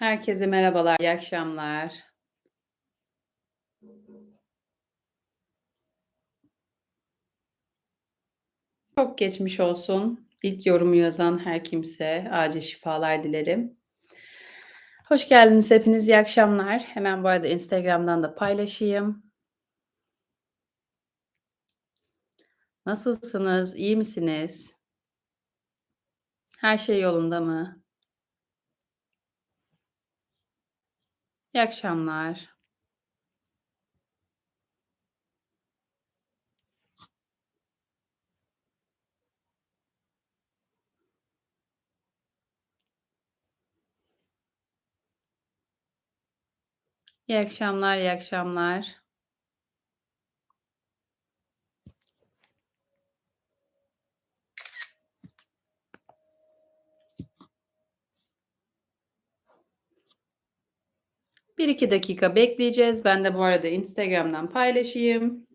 Herkese merhabalar, iyi akşamlar. Çok geçmiş olsun. İlk yorumu yazan her kimse acil şifalar dilerim. Hoş geldiniz hepiniz, iyi akşamlar. Hemen bu arada Instagram'dan da paylaşayım. Nasılsınız, iyi misiniz? Her şey yolunda mı? İyi akşamlar. İyi akşamlar, iyi akşamlar. Bir iki dakika bekleyeceğiz. Ben de bu arada Instagram'dan paylaşayım.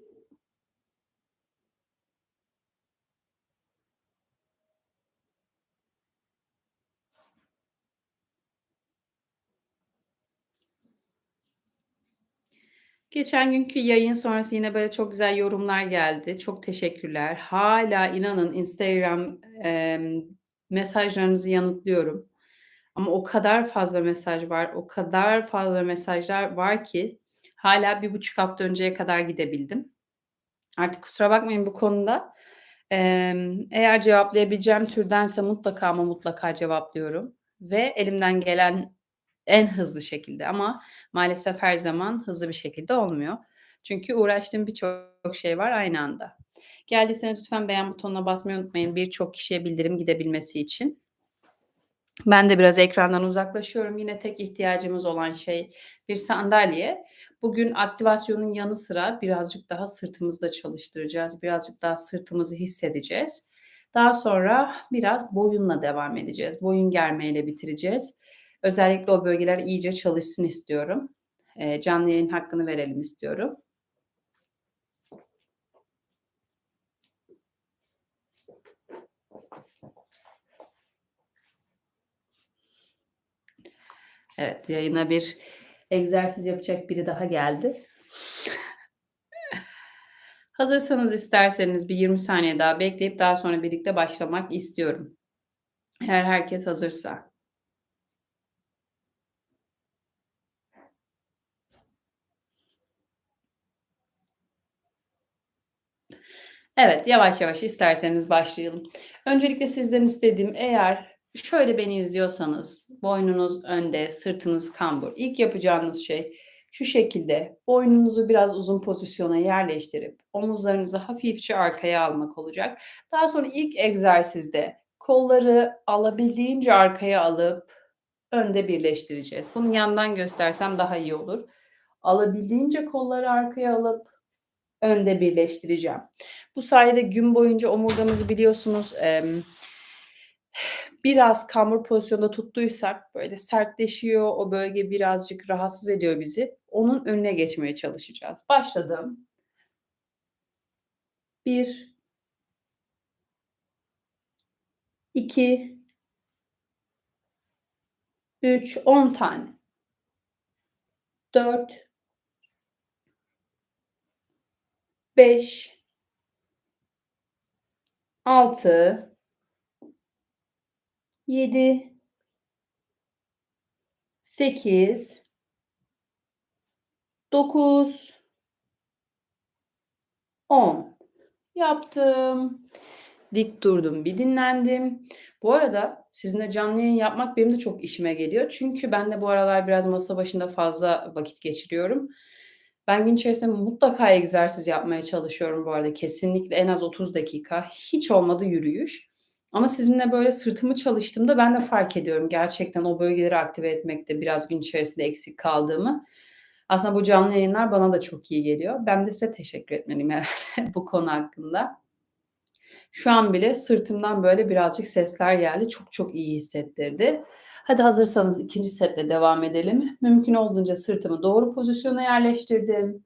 Geçen günkü yayın sonrası yine böyle çok güzel yorumlar geldi. Çok teşekkürler. Hâlâ inanın Instagram, emm, mesajlarınızı yanıtlıyorum. Ama o kadar fazla mesaj var, o kadar fazla mesajlar var ki hâlâ 1,5 hafta önceye kadar gidebildim. Artık kusura bakmayın bu konuda. Eğer cevaplayabileceğim türdense mutlaka ama mutlaka cevaplıyorum ve elimden gelen en hızlı şekilde ama maalesef her zaman hızlı bir şekilde olmuyor. Çünkü uğraştığım birçok şey var aynı anda. Geldiyseniz lütfen beğen butonuna basmayı unutmayın birçok kişiye bildirim gidebilmesi için. Ben de biraz ekrandan uzaklaşıyorum. Yine tek ihtiyacımız olan şey bir sandalye. Bugün aktivasyonun yanı sıra birazcık daha sırtımızda çalıştıracağız. Birazcık daha sırtımızı hissedeceğiz. Daha sonra biraz boyunla devam edeceğiz. Boyun germeyle bitireceğiz. Özellikle o bölgeler iyice çalışsın istiyorum. Eee, canlı yayın hakkını verelim istiyorum. Evet, yayına bir egzersiz yapacak biri daha geldi. Hazırsanız isterseniz bir 20 saniye daha bekleyip daha sonra birlikte başlamak istiyorum. Eğer herkes hazırsa. Evet, yavaş yavaş isterseniz başlayalım. Öncelikle sizden istediğim eğer şöyle beni izliyorsanız, boynunuz önde, sırtınız kambur. İlk yapacağınız şey şu şekilde boynunuzu biraz uzun pozisyona yerleştirip omuzlarınızı hafifçe arkaya almak olacak. Daha sonra ilk egzersizde kolları alabildiğince arkaya alıp önde birleştireceğiz. Bunu yandan göstersem daha iyi olur. Alabildiğince kolları arkaya alıp önde birleştireceğim. Bu sayede gün boyunca omurgamızı biliyorsunuz, biraz kambur pozisyonda tuttuysak böyle sertleşiyor, o bölge birazcık rahatsız ediyor bizi. Onun önüne geçmeye çalışacağız. Başladım. 1 2 3 10 tane. 4 5 6 7 8 9 10 yaptım. Dik durdum, bir dinlendim. Bu arada sizinle canlı yayın yapmak benim de çok işime geliyor. Çünkü ben de bu aralar biraz masa başında fazla vakit geçiriyorum. Ben gün içerisinde mutlaka egzersiz yapmaya çalışıyorum bu arada. Kesinlikle en az 30 dakika, hiç olmadı yürüyüş. Ama sizinle böyle sırtımı çalıştığımda ben de fark ediyorum gerçekten o bölgeleri aktive etmekte biraz gün içerisinde eksik kaldığımı. Aslında bu canlı yayınlar bana da çok iyi geliyor. Ben de size teşekkür etmeliyim herhâlde bu konu hakkında. Şu an bile sırtımdan böyle birazcık sesler geldi. Çok çok iyi hissettirdi. Hadi hazırsanız 2'nci setle devam edelim. Mümkün olduğunca sırtımı doğru pozisyona yerleştirdim.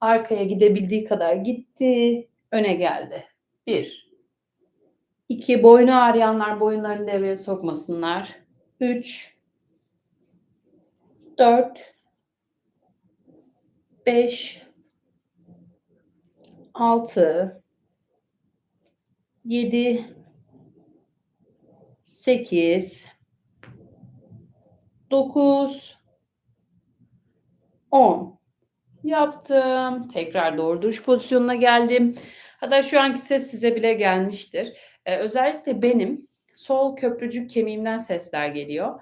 Arkaya gidebildiği kadar gitti, öne geldi. 1 2 boynu ağrıyanlar boyunlarını devreye sokmasınlar. 3 4 5 6 7 8 9 10 yaptım. Tekrar doğru duruş pozisyonuna geldim. Hatta şu anki ses size bile gelmiştir. Eee, özellikle benim sol köprücük kemiğimden sesler geliyor.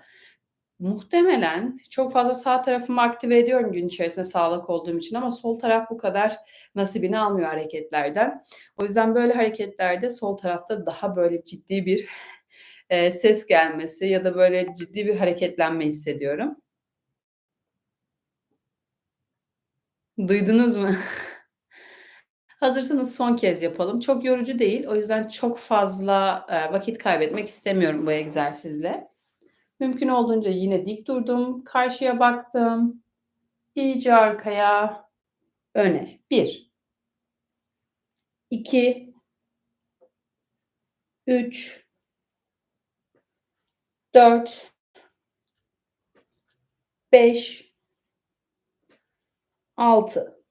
Muhtemelen çok fazla sağ tarafımı aktive ediyorum gün içerisinde sağlık olduğum için ama sol taraf bu kadar nasibini almıyor hareketlerden. O yüzden böyle hareketlerde sol tarafta daha böyle ciddi bir, eee, ses gelmesi ya da böyle ciddi bir hareketlenme hissediyorum. Duydunuz mu? Hazırsanız son kez yapalım. Çok yorucu değil. O yüzden çok fazla, eee, vakit kaybetmek istemiyorum bu egzersizle. Mümkün olduğunca yine dik durdum. Karşıya baktım. İyice arkaya, öne. 1 2 3 4 5 6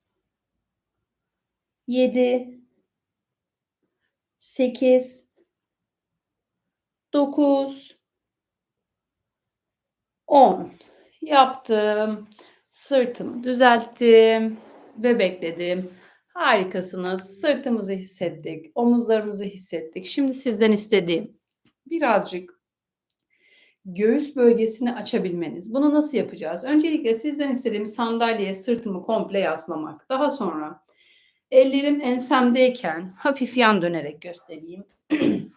7 8 9 10 yaptım. Sırtımı düzelttim ve bekledim. Harikasınız. Sırtımızı hissettik, omuzlarımızı hissettik. Şimdi sizden istediğim birazcık göğüs bölgesini açabilmeniz. Bunu nasıl yapacağız? Öncelikle sizden istediğim sandalyeye sırtımı komple yaslamak. Daha sonra ellerim ensemdeyken hafif yan dönerek göstereyim.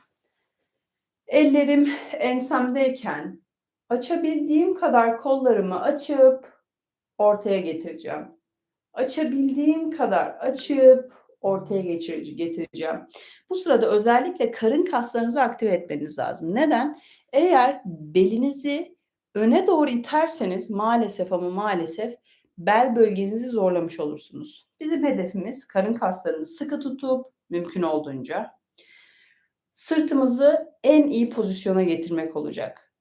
Ellerim ensemdeyken açabildiğim kadar kollarımı açıp ortaya getireceğim. Açabildiğim kadar açıp ortaya getireceğim. Bu sırada özellikle karın kaslarınızı aktive etmeniz lazım. Neden? Eğer belinizi öne doğru iterseniz maalesef ama maalesef bel bölgenizi zorlamış olursunuz. Bizim hedefimiz karın kaslarını sıkı tutup mümkün olduğunca sırtımızı en iyi pozisyona getirmek olacak.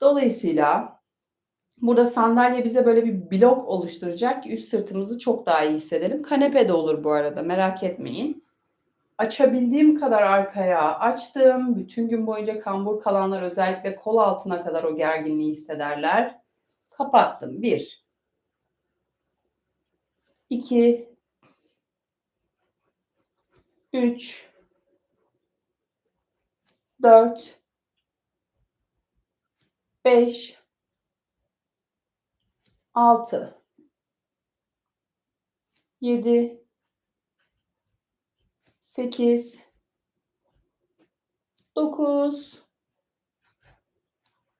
Dolayısıyla burada sandalye bize böyle bir blok oluşturacak üst sırtımızı çok daha iyi hissedelim. Kanepe de olur bu arada merak etmeyin. Açabildiğim kadar arkaya açtım. Bütün gün boyunca kambur kalanlar özellikle kol altına kadar o gerginliği hissederler. Kapattım. 1 2 3 4 5 6 7 8 9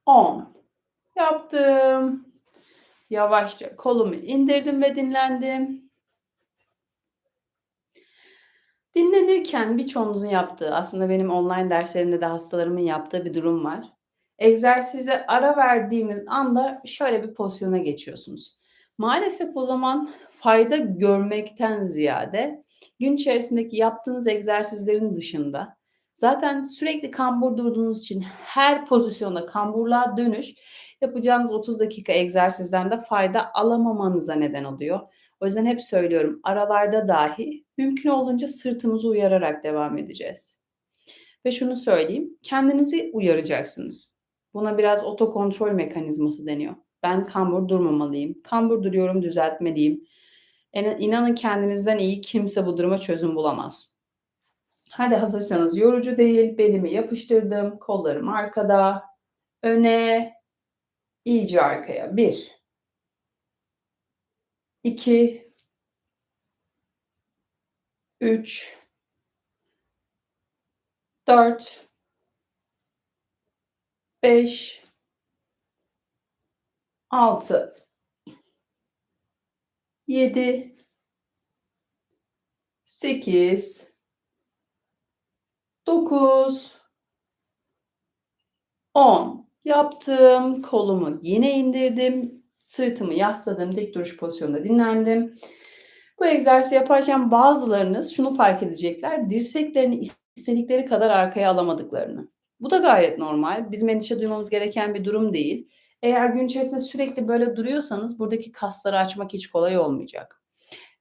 10 yaptım. Yavaşça kolumu indirdim ve dinlendim. Dinlenirken birçoğunuzun yaptığı, aslında benim online derslerimde de hastalarımın yaptığı bir durum var. Egzersize ara verdiğimiz anda şöyle bir pozisyona geçiyorsunuz. Maalesef o zaman fayda görmekten ziyade gün içerisindeki yaptığınız egzersizlerin dışında zaten sürekli kambur durduğunuz için her pozisyonda kamburluğa dönüş yapacağınız 30 dakika egzersizden de fayda alamamanıza neden oluyor. O yüzden hep söylüyorum aralarda dahi mümkün olduğunca sırtımızı uyararak devam edeceğiz. Ve şunu söyleyeyim, kendinizi uyaracaksınız. Buna biraz otokontrol mekanizması deniyor. Ben kambur durmamalıyım. Kambur duruyorum, düzeltmeliyim. İnanın kendinizden iyi kimse bu duruma çözüm bulamaz. Hadi hazırsanız yorucu değil. Belimi yapıştırdım. Kollarım arkada. Öne. iyice arkaya. 1 2 3 4 5 6 7 8 9 10 yaptım. Kolumu yine indirdim. Sırtımı yasladım. Dik duruş pozisyonunda dinlendim. Bu egzersizi yaparken bazılarınız şunu fark edecekler. Dirseklerini istedikleri kadar arkaya alamadıklarını. Bu da gayet normal. Bizim endişe duymamız gereken bir durum değil. Eğer gün içerisinde sürekli böyle duruyorsanız buradaki kasları açmak hiç kolay olmayacak.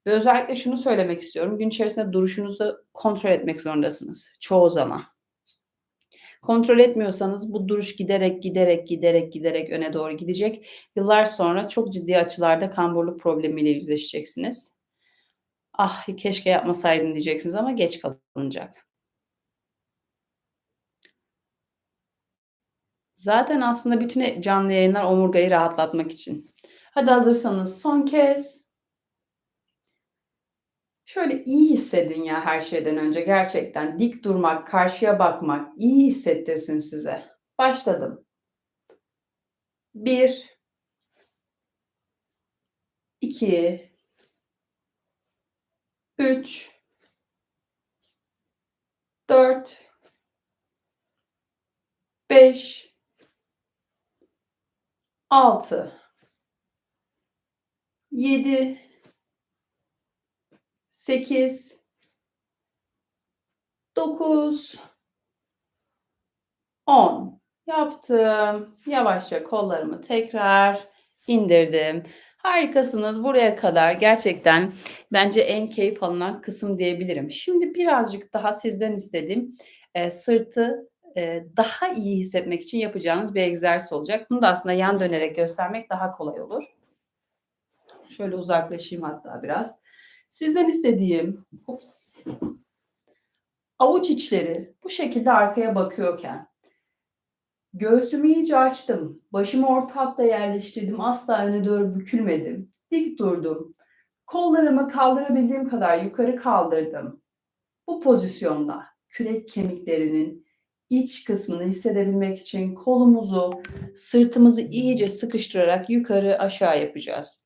Ve özellikle şunu söylemek istiyorum. Gün içerisinde duruşunuzu kontrol etmek zorundasınız çoğu zaman. Kontrol etmiyorsanız bu duruş giderek giderek giderek giderek öne doğru gidecek. Yıllar sonra çok ciddi açılarda kamburluk problemiyle yüzleşeceksiniz. Ah keşke yapmasaydım diyeceksiniz ama geç kalınacak. Zaten aslında bütün e canlı yayınlar omurgayı rahatlatmak için. Hadi hazırsanız son kez. Şöyle iyi hissedin ya her şeyden önce gerçekten. Dik durmak, karşıya bakmak iyi hissettirsin size. Başladım. 1 2 3 4 5 6 7 8 9 10 yaptım. Yavaşça kollarımı tekrar indirdim. Harikasınız. Buraya kadar gerçekten bence en keyif alınan kısım diyebilirim. Şimdi birazcık daha sizden istediğim, eee, sırtı, daha iyi hissetmek için yapacağınız bir egzersiz olacak. Bunu da aslında yan dönerek göstermek daha kolay olur. Şöyle uzaklaşayım hatta biraz. Sizden istediğim, ups, avuç içleri bu şekilde arkaya bakıyorken göğsümü iyice açtım. Başımı orta hatta yerleştirdim. Asla öne doğru bükülmedim. Dik durdum. Kollarımı kaldırabildiğim kadar yukarı kaldırdım. Bu pozisyonda kürek kemiklerinin iç kısmını hissedebilmek için kolumuzu, sırtımızı iyice sıkıştırarak yukarı aşağı yapacağız.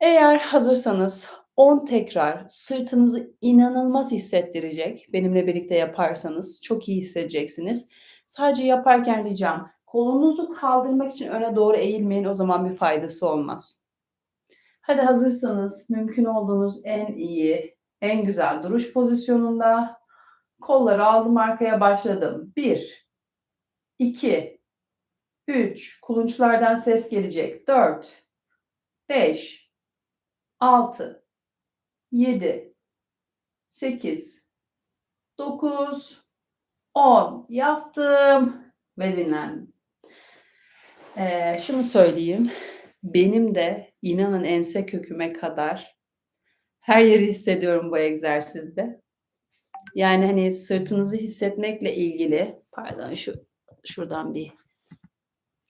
Eğer hazırsanız 10 tekrar sırtınızı inanılmaz hissettirecek. Benimle birlikte yaparsanız çok iyi hissedeceksiniz. Sadece yaparken ricam kolunuzu kaldırmak için öne doğru eğilmeyin. O zaman bir faydası olmaz. Hadi hazırsanız mümkün olduğunuz en iyi, en güzel duruş pozisyonunda kolları aldım arkaya başladım. 1 2 3 kulunçlardan ses gelecek. 4 5 6 7 8 9 10 yaptım ve dinlendim. Eee, şunu söyleyeyim, benim de inanın ense köküme kadar her yeri hissediyorum bu egzersizde. Yani, hani, sırtınızı hissetmekle ilgili pardon şu şuradan bir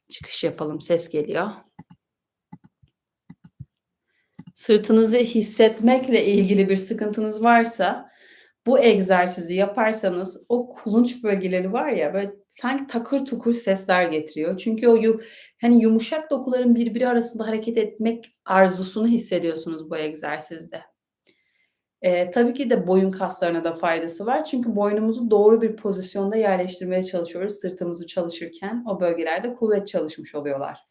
çıkış yapalım, ses geliyor. Sırtınızı hissetmekle ilgili bir sıkıntınız varsa bu egzersizi yaparsanız o kulunç bölgeleri var ya, böyle sanki takır tukur sesler getiriyor. Çünkü o yu hani, yumuşak dokuların birbiri arasında hareket etmek arzusunu hissediyorsunuz bu egzersizde. Eee, tabii ki de boyun kaslarına da faydası var. Çünkü boynumuzu doğru bir pozisyonda yerleştirmeye çalışıyoruz sırtımızı çalışırken. O bölgelerde kuvvet çalışmış oluyorlar.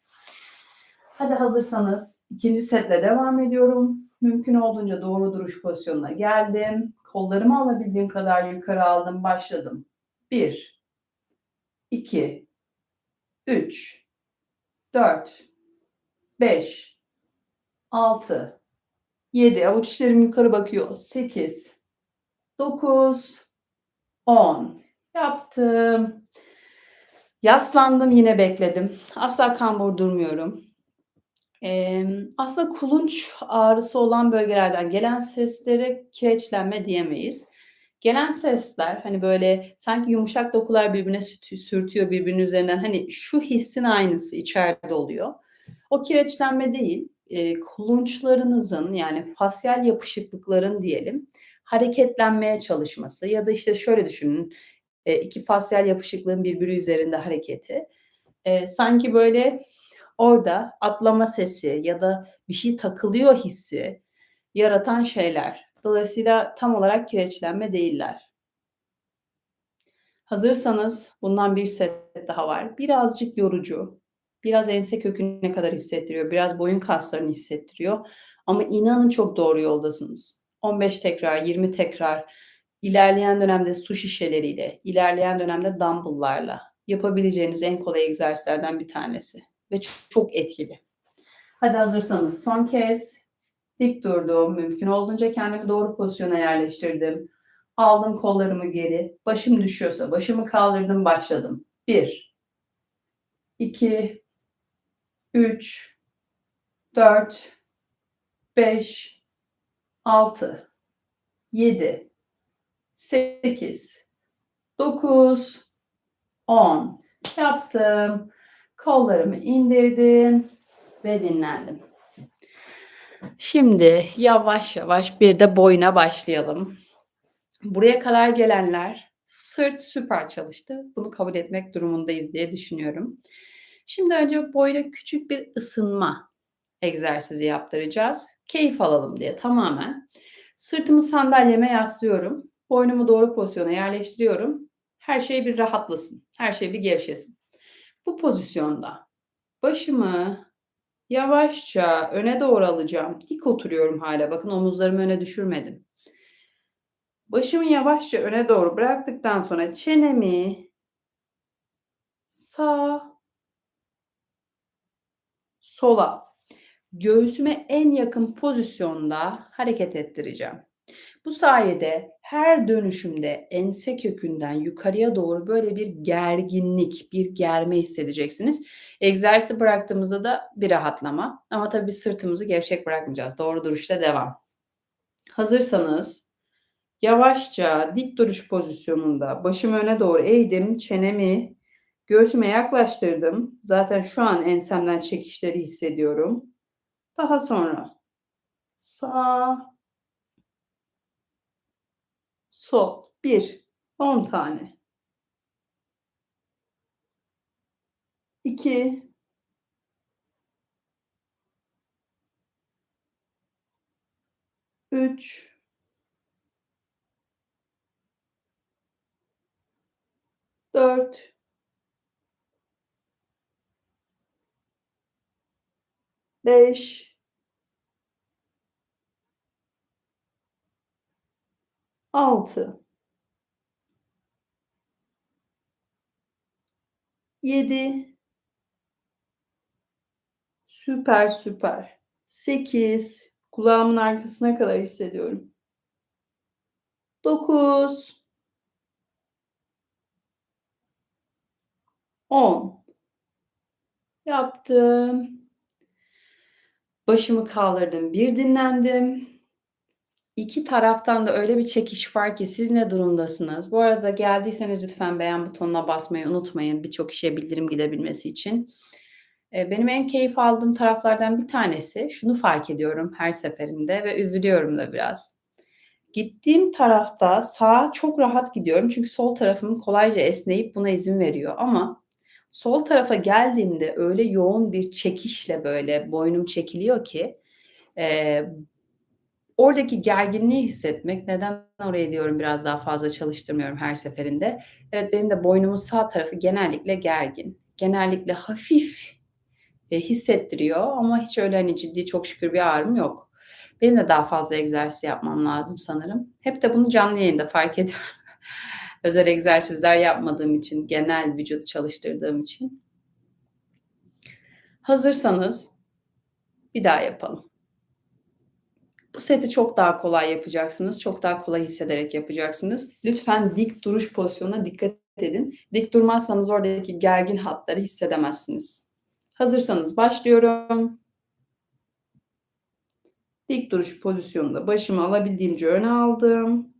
Hadi hazırsanız 2. setle devam ediyorum. Mümkün olduğunca doğru duruş pozisyonuna geldim. Kollarımı alabildiğim kadar yukarı aldım, başladım. 1 2 3 4 5 6 7 avuç içlerim yukarı bakıyor. 8 9 10 yaptım. Yaslandım, yine bekledim. Asla kambur durmuyorum. Emm, aslında kulunç ağrısı olan bölgelerden gelen seslere kireçlenme diyemeyiz. Gelen sesler, hani, böyle sanki yumuşak dokular birbirine sürtüyor birbirinin üzerinden, hani, şu hissin aynısı içeride oluyor. O kireçlenme değil, eee, kulunçlarınızın yani fasyal yapışıklıkların diyelim hareketlenmeye çalışması ya da, işte, şöyle düşünün, eee, 2 fasyal yapışıklığın birbiri üzerinde hareketi. Eee, sanki böyle orada atlama sesi ya da bir şey takılıyor hissi yaratan şeyler. Dolayısıyla tam olarak kireçlenme değiller. Hazırsanız bundan bir set daha var. Birazcık yorucu, biraz ense köküne kadar hissettiriyor, biraz boyun kaslarını hissettiriyor ama inanın çok doğru yoldasınız. 15 tekrar, 20 tekrar, ilerleyen dönemde su şişeleriyle, ilerleyen dönemde dumbbell'larla yapabileceğiniz en kolay egzersizlerden bir tanesi ve çok etkili. Hadi hazırsanız son kez dik durdum. Mümkün olduğunca kendimi doğru pozisyona yerleştirdim. Aldım kollarımı geri. Başım düşüyorsa başımı kaldırdım başladım. 1 2 3 4 5 6 7 8 9 10 yaptım. Kollarımı indirdim ve dinlendim. Şimdi yavaş yavaş bir de boyuna başlayalım. Buraya kadar gelenler sırt süper çalıştı. Bunu kabul etmek durumundayız diye düşünüyorum. Şimdi önce boyuna küçük bir ısınma egzersizi yaptıracağız. Keyif alalım diye tamamen. Sırtımı sandalyeme yaslıyorum. Boynumu doğru pozisyona yerleştiriyorum. Her şey bir rahatlasın. Her şey bir gevşesin. Bu pozisyonda başımı yavaşça öne doğru alacağım. Dik oturuyorum hala. Bakın omuzlarımı öne düşürmedim. Başımı yavaşça öne doğru bıraktıktan sonra çenemi sağ sola göğsüme en yakın pozisyonda hareket ettireceğim. Bu sayede her dönüşümde ense kökünden yukarıya doğru böyle bir gerginlik, bir germe hissedeceksiniz. Egzersizi bıraktığımızda da bir rahatlama. Ama tabii sırtımızı gevşek bırakmayacağız. Doğru duruşta devam. Hazırsanız yavaşça dik duruş pozisyonunda başımı öne doğru eğdim. Çenemi göğsüme yaklaştırdım. Zaten şu an ensemden çekişleri hissediyorum. Daha sonra sağ sol. Bir. On tane. İki. Üç. Dört. Beş. 6 7 Süper süper. 8 kulağımın arkasına kadar hissediyorum. 9 10 Yaptım. Başımı kaldırdım. Bir dinlendim. İki taraftan da öyle bir çekiş var ki siz ne durumdasınız? Bu arada geldiyseniz lütfen beğen butonuna basmayı unutmayın birçok kişiye bildirim gidebilmesi için. Eee, benim en keyif aldığım taraflardan bir tanesi, şunu fark ediyorum her seferinde ve üzülüyorum da biraz. Gittiğim tarafta sağa çok rahat gidiyorum çünkü sol tarafım kolayca esneyip buna izin veriyor ama sol tarafa geldiğimde öyle yoğun bir çekişle böyle boynum çekiliyor ki, eee Oradaki gerginliği hissetmek, neden oraya diyorum biraz daha fazla çalıştırmıyorum her seferinde. Evet, benim de boynumun sağ tarafı genellikle gergin. Genellikle hafif, eee, hissettiriyor ama hiç öyle, hani, ciddi çok şükür bir ağrım yok. Benim de daha fazla egzersiz yapmam lazım sanırım. Hep de bunu canlı yayında fark ediyorum. Özel egzersizler yapmadığım için, genel vücudu çalıştırdığım için. Hazırsanız bir daha yapalım. Bu seti çok daha kolay yapacaksınız. Çok daha kolay hissederek yapacaksınız. Lütfen dik duruş pozisyonuna dikkat edin. Dik durmazsanız oradaki gergin hatları hissedemezsiniz. Hazırsanız başlıyorum. Dik duruş pozisyonunda başımı alabildiğimce öne aldım.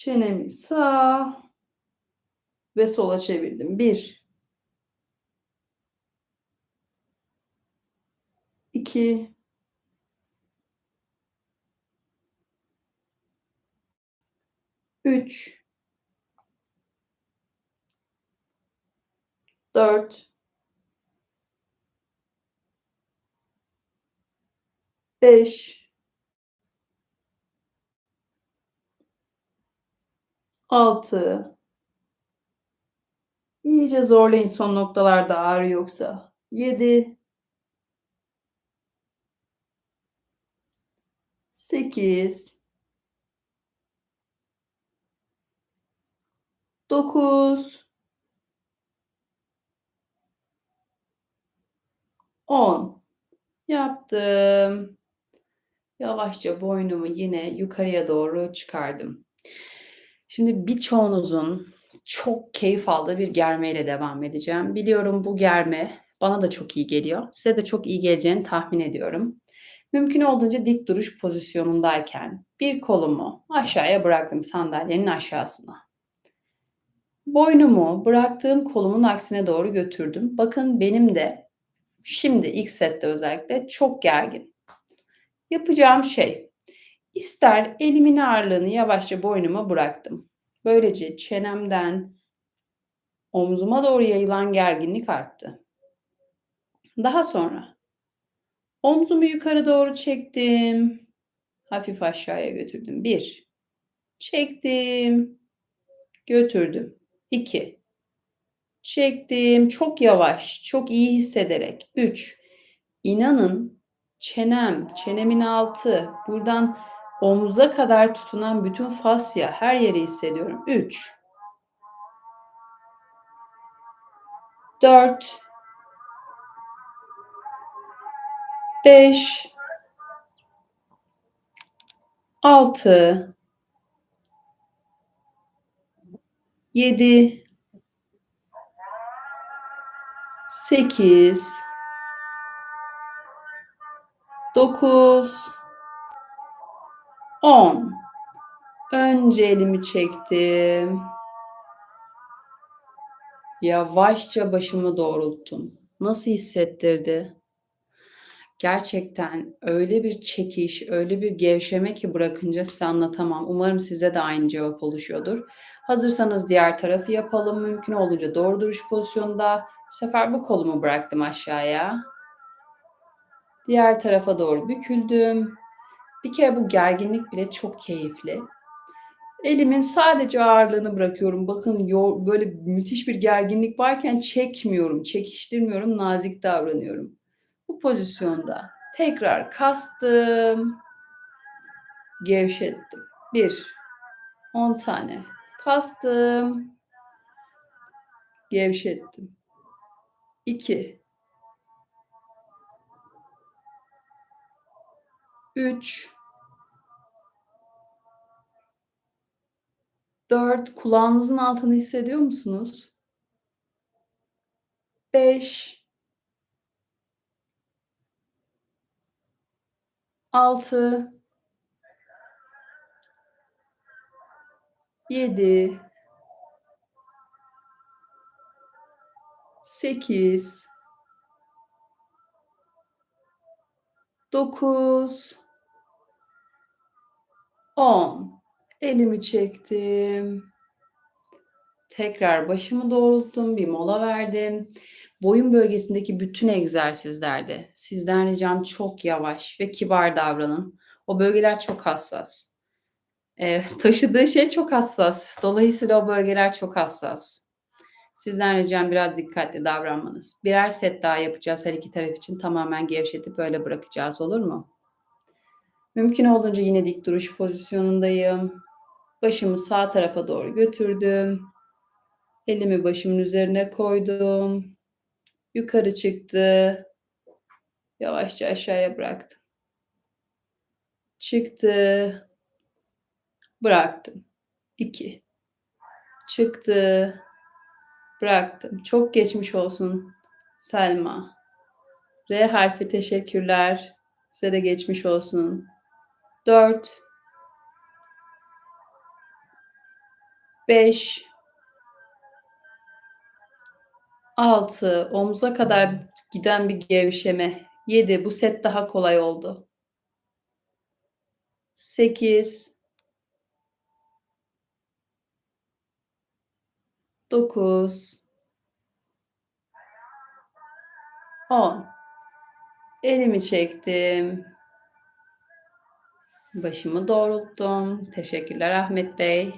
Çenemi sağa ve sola çevirdim. 1 2 3 4 5 6 İyice zorlayın son noktalarda ağrı yoksa. 7 8 9 10 yaptım. Yavaşça boynumu yine yukarıya doğru çıkardım. Şimdi birçoğunuzun çok keyif aldığı bir germeyle devam edeceğim. Biliyorum bu germe bana da çok iyi geliyor. Size de çok iyi geleceğini tahmin ediyorum. Mümkün olduğunca dik duruş pozisyonundayken bir kolumu aşağıya bıraktım sandalyenin aşağısına. Boynumu bıraktığım kolumun aksine doğru götürdüm. Bakın benim de şimdi ilk sette özellikle çok gergin. Yapacağım şey ister elimin ağırlığını yavaşça boynuma bıraktım. Böylece çenemden omzuma doğru yayılan gerginlik arttı. Daha sonra omzumu yukarı doğru çektim. Hafif aşağıya götürdüm. Bir. Çektim. Götürdüm. İki. Çektim. Çok yavaş, çok iyi hissederek. Üç. İnanın çenem, çenemin altı, buradan omuza kadar tutunan bütün fasya her yeri hissediyorum. 3 4 5 6 7 8 9 10 Önce elimi çektim. Yavaşça başımı doğrulttum. Nasıl hissettirdi? Gerçekten öyle bir çekiş, öyle bir gevşeme ki bırakınca size anlatamam. Umarım size de aynı cevap oluşuyordur. Hazırsanız diğer tarafı yapalım. Mümkün olunca doğru duruş pozisyonunda. Bu sefer bu kolumu bıraktım aşağıya. Diğer tarafa doğru büküldüm. Bir kere bu gerginlik bile çok keyifli. Elimin sadece ağırlığını bırakıyorum. Bakın böyle müthiş bir gerginlik varken çekmiyorum, çekiştirmiyorum, nazik davranıyorum. Bu pozisyonda tekrar kastım, gevşettim. Bir, on tane kastım, gevşettim. İki, üç, dört. Kulağınızın altını hissediyor musunuz? Beş, altı, yedi, sekiz, dokuz, on. Elimi çektim. Tekrar başımı doğrulttum, bir mola verdim. Boyun bölgesindeki bütün egzersizlerde sizden ricam çok yavaş ve kibar davranın. O bölgeler çok hassas. Eee, taşıdığı şey çok hassas. Dolayısıyla o bölgeler çok hassas. Sizden ricam biraz dikkatli davranmanız. Birer set daha yapacağız her iki taraf için. Tamamen gevşetip öyle bırakacağız olur mu? Mümkün olduğunca yine dik duruş pozisyonundayım. Başımı sağ tarafa doğru götürdüm. Elimi başımın üzerine koydum. Yukarı çıktı. Yavaşça aşağıya bıraktım. Çıktı. Bıraktım. 2. Çıktı. Bıraktım. Çok geçmiş olsun Selma. R harfi teşekkürler. Size de geçmiş olsun. 4 5 6 omuza kadar giden bir gevşeme. 7 bu set daha kolay oldu. 8 9 10 Elimi çektim. Başımı doğrulttum. Teşekkürler Ahmet Bey.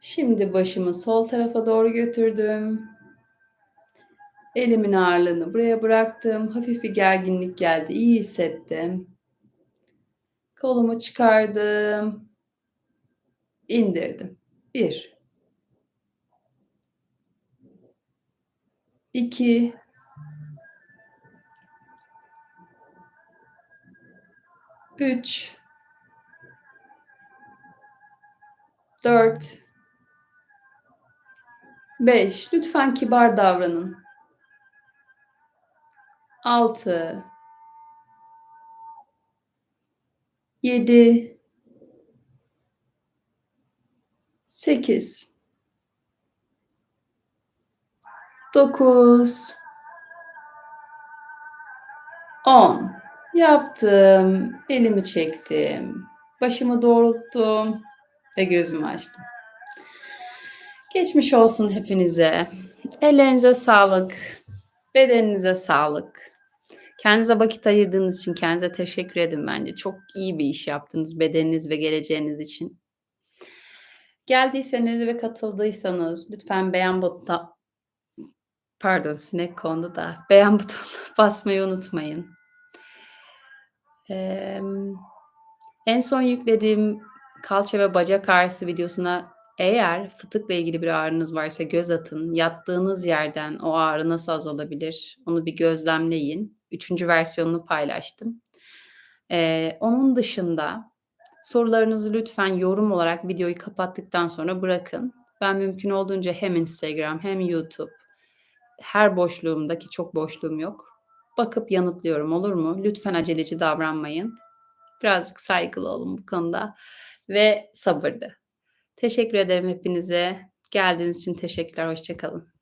Şimdi başımı sol tarafa doğru götürdüm. Elimin ağırlığını buraya bıraktım. Hafif bir gerginlik geldi. İyi hissettim. Kolumu çıkardım. İndirdim. Bir. 2 3 4 5 Lütfen kibar davranın. 6 7 8 9 10 Yaptım. Elimi çektim. Başımı doğrulttum ve gözümü açtım. Geçmiş olsun hepinize. Ellerinize sağlık. Bedeninize sağlık. Kendinize vakit ayırdığınız için kendinize teşekkür edin bence. Çok iyi bir iş yaptınız bedeniniz ve geleceğiniz için. Geldiyseniz ve katıldıysanız lütfen beğen butonuna pardon sinek kondu da beğen butonuna basmayı unutmayın. Emm, en son yüklediğim kalça ve bacak ağrısı videosuna eğer fıtıkla ilgili bir ağrınız varsa göz atın. Yattığınız yerden o ağrı nasıl azalabilir onu bir gözlemleyin. 3. versiyonunu paylaştım. Eee, onun dışında sorularınızı lütfen yorum olarak videoyu kapattıktan sonra bırakın. Ben mümkün olduğunca hem Instagram hem YouTube her boşluğumda ki çok boşluğum yok, bakıp yanıtlıyorum, olur mu? Lütfen aceleci davranmayın. Birazcık saygılı olun bu konuda ve sabırlı. Teşekkür ederim hepinize. Geldiğiniz için teşekkürler, hoşça kalın.